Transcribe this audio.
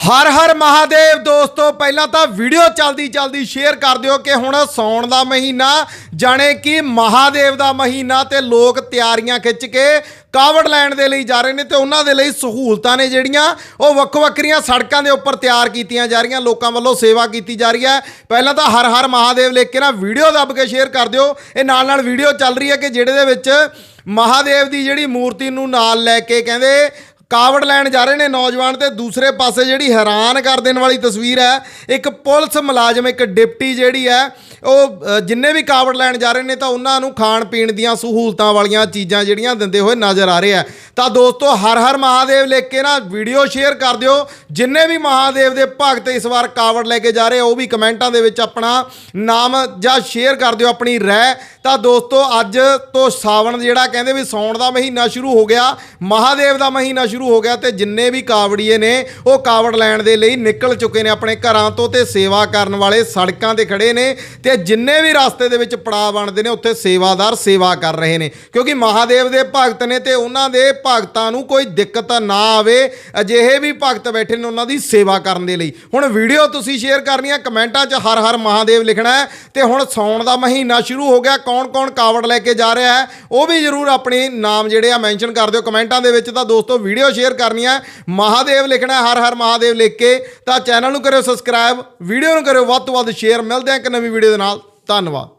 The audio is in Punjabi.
ਹਰ ਹਰ ਮਹਾਦੇਵ ਦੋਸਤੋ, ਪਹਿਲਾਂ ਤਾਂ ਵੀਡੀਓ ਚਲਦੀ ਚਲਦੀ ਸ਼ੇਅਰ ਕਰ ਦਿਓ ਕਿ ਹੁਣ ਸੌਣ ਦਾ ਮਹੀਨਾ, ਜਾਣੇ ਕਿ ਮਹਾਦੇਵ ਦਾ ਮਹੀਨਾ ਤੇ ਲੋਕ ਤਿਆਰੀਆਂ ਖਿੱਚ ਕੇ ਕਾਵੜ ਲੈਣ ਦੇ ਲਈ ਜਾ ਰਹੇ ਨੇ ਤੇ ਉਹਨਾਂ ਦੇ ਲਈ ਸਹੂਲਤਾਂ ਨੇ ਜਿਹੜੀਆਂ, ਉਹ ਵੱਖ ਵੱਖਰੀਆਂ ਸੜਕਾਂ ਦੇ ਉੱਪਰ ਤਿਆਰ ਕੀਤੀਆਂ ਜਾ ਰਹੀਆਂ, ਲੋਕਾਂ ਵੱਲੋਂ ਸੇਵਾ ਕੀਤੀ ਜਾ ਰਹੀ ਹੈ। ਪਹਿਲਾਂ ਤਾਂ ਹਰ ਹਰ ਮਹਾਦੇਵ ਲਿਖ ਕੇ ਨਾ ਵੀਡੀਓ ਦੱਬ ਕੇ ਸ਼ੇਅਰ ਕਰ ਦਿਓ। ਇਹ ਨਾਲ ਨਾਲ ਵੀਡੀਓ ਚੱਲ ਰਹੀ ਹੈ ਕਿ ਜਿਹੜੇ ਦੇ ਵਿੱਚ ਮਹਾਦੇਵ ਦੀ ਜਿਹੜੀ ਮੂਰਤੀ ਨੂੰ ਨਾਲ ਲੈ ਕੇ ਕਹਿੰਦੇ ਕਾਵੜ ਲੈਣ ਜਾ ਰਹੇ ਨੇ ਨੌਜਵਾਨ ਤੇ ਦੂਸਰੇ ਪਾਸੇ ਜਿਹੜੀ ਹੈਰਾਨ ਕਰ ਦੇਣ ਵਾਲੀ ਤਸਵੀਰ ਹੈ, ਇੱਕ ਪੁਲਿਸ ਮੁਲਾਜ਼ਮ, ਇੱਕ ਡਿਪਟੀ ਜਿਹੜੀ ਹੈ, ਉਹ ਜਿੰਨੇ ਵੀ ਕਾਵੜ ਲੈਣ ਜਾ ਰਹੇ ਨੇ ਤਾਂ ਉਹਨਾਂ ਨੂੰ ਖਾਣ ਪੀਣ ਦੀਆਂ ਸਹੂਲਤਾਂ ਵਾਲੀਆਂ ਚੀਜ਼ਾਂ ਜਿਹੜੀਆਂ ਦਿੰਦੇ ਹੋਏ ਨਜ਼ਰ ਆ ਰਹੇ ਆ ਤਾਂ ਦੋਸਤੋ, ਹਰ ਹਰ ਮਹਾਦੇਵ ਲਿਖ ਕੇ ਨਾ ਵੀਡੀਓ ਸ਼ੇਅਰ ਕਰ ਦਿਓ। ਜਿੰਨੇ ਵੀ ਮਹਾਦੇਵ ਦੇ ਭਗਤ ਇਸ ਵਾਰ ਕਾਵੜ ਲੈ ਕੇ ਜਾ ਰਹੇ, ਉਹ ਵੀ ਕਮੈਂਟਾਂ ਦੇ ਵਿੱਚ ਆਪਣਾ ਨਾਮ ਜਾਂ ਸ਼ੇਅਰ ਕਰ ਦਿਓ ਆਪਣੀ ਰਹਿ ਤਾਂ ਦੋਸਤੋ, ਅੱਜ ਤੋਂ ਸਾਵਣ ਜਿਹੜਾ ਕਹਿੰਦੇ ਵੀ ਸੌਣ ਦਾ ਮਹੀਨਾ ਸ਼ੁਰੂ ਹੋ ਗਿਆ, ਮਹਾਦੇਵ ਦਾ ਮਹੀਨਾ ਸ਼ੁਰੂ ਹੋ ਗਿਆ ਤੇ ਜਿੰਨੇ ਵੀ ਕਾਵੜੀਏ ਨੇ, ਉਹ ਕਾਵੜ ਲੈਣ ਦੇ ਲਈ ਨਿਕਲ ਚੁੱਕੇ ਨੇ ਆਪਣੇ ਘਰਾਂ ਤੋਂ ਤੇ ਸੇਵਾ ਕਰਨ ਵਾਲੇ ਸੜਕਾਂ ਤੇ ਖੜੇ ਨੇ ਤੇ ਜਿੰਨੇ ਵੀ ਰਸਤੇ ਦੇ ਵਿੱਚ ਪੜਾਅ ਬਣਦੇ ਨੇ, ਉੱਥੇ ਸੇਵਾਦਾਰ ਸੇਵਾ ਕਰ ਰਹੇ ਨੇ। ਕਿਉਂਕਿ ਮਹਾਦੇਵ ਦੇ ਭਗਤ ਨੇ ਤੇ ਉਹਨਾਂ ਦੇ ਭਗਤਾਂ ਨੂੰ ਕੋਈ ਦਿੱਕਤ ਨਾ ਆਵੇ, ਅਜਿਹੇ ਵੀ ਭਗਤ ਬੈਠੇ ਨੇ ਉਹਨਾਂ ਦੀ ਸੇਵਾ ਕਰਨ ਦੇ ਲਈ। ਹੁਣ ਵੀਡੀਓ ਤੁਸੀਂ ਸ਼ੇਅਰ ਕਰਨੀ ਹੈ ਕਮੈਂਟਾਂ 'ਚ ਹਰ ਹਰ ਮਹਾਦੇਵ ਲਿਖਣਾ ਹੈ ਤੇ ਹੁਣ ਸੌਣ ਦਾ ਮਹੀਨਾ ਸ਼ੁਰੂ ਹੋ ਗਿਆ, ਕੌਣ-ਕੌਣ ਕਾਵੜ ਲੈ ਕੇ ਜਾ ਰਿਹਾ ਹੈ, ਉਹ ਵੀ ਜਰੂਰ ਆਪਣੇ ਨਾਮ ਜਿਹੜੇ ਆ ਮੈਂਸ਼ਨ ਕਰ ਦਿਓ। ਕਮੈਂਟਾਂ ਦੇ ਵਿੱਚ ਤਾਂ ਦੋਸਤੋ ਵੀਡੀਓ ਸ਼ੇਅਰ ਕਰਨੀ ਹੈ, ਮਹਾਦੇਵ ਲਿਖਣਾ ਹਰ ਹਰ ਮਹਾਦੇਵ ਲਿਖ ਕੇ ਤਾਂ ਚੈਨਲ ਨੂੰ ਕਰਿਓ ਸਬਸਕ੍ਰਾਈਬ, ਵੀਡੀਓ ਨੂੰ ਕਰਿਓ ਵੱਧ ਤੋਂ ਵੱਧ ਸ਼ੇਅਰ। ਮਿਲਦੇ ਹਾਂ ਇੱਕ ਨਵੀਂ ਵੀਡੀਓ ਦੇ ਨਾਲ। ਧੰਨਵਾਦ।